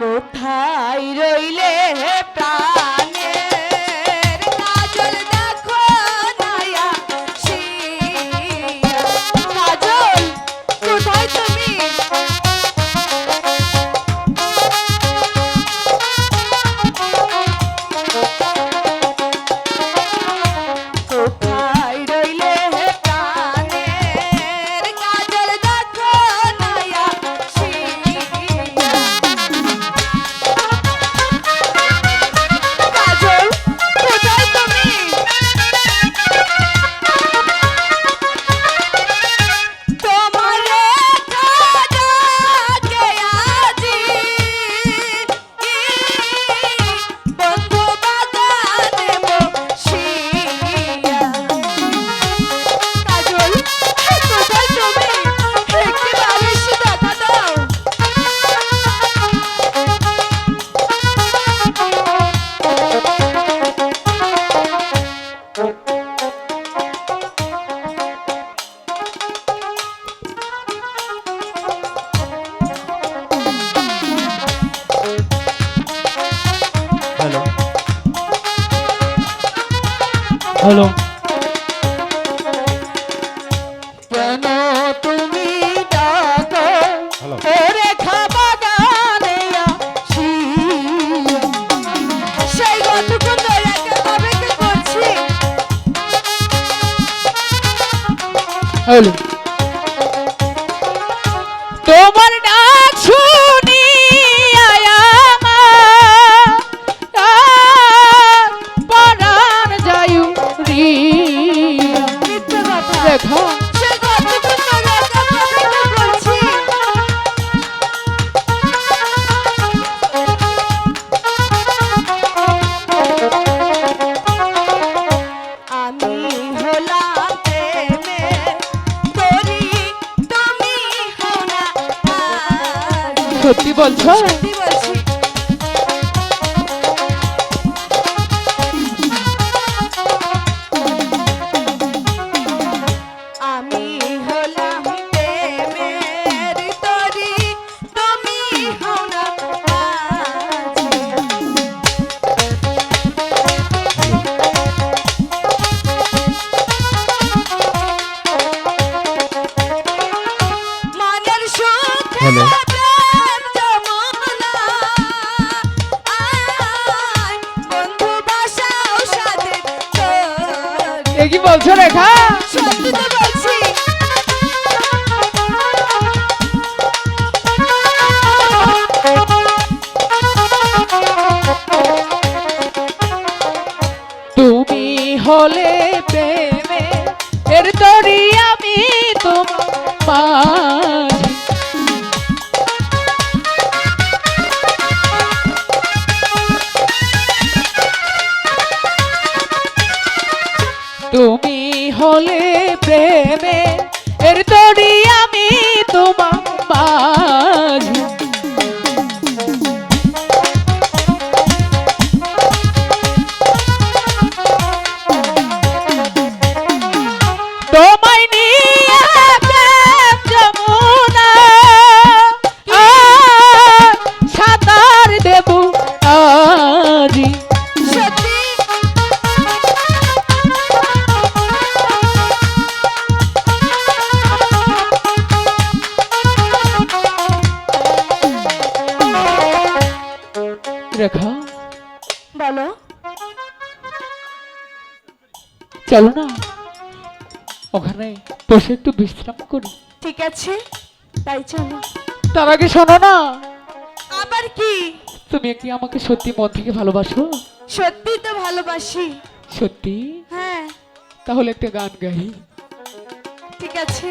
কোথায় রইলে হে হ্যালো কেন তুমি ডাকো। ওরে। সেই কি করছি হ্যালো তোমার ডাক শুনি সত্যি বলছো? এ কি বলছো রেখা সত্যি তো বলছি। তুমি হলে প্রেমে এর তরি আমি তোমার তুমি হলে প্রেমে এর তরি রেখা। বলো। চলো না। ওখানে বসে একটু বিশ্রাম করি। ঠিক আছে তাই চলো। তার আগে শোনো না। আবার কি? তুমি কি আমাকে সত্যি মন থেকে ভালোবাসো? সত্যি তো ভালোবাসি। সত্যি? হ্যাঁ। তাহলে একটা গান গাই। ঠিক আছে।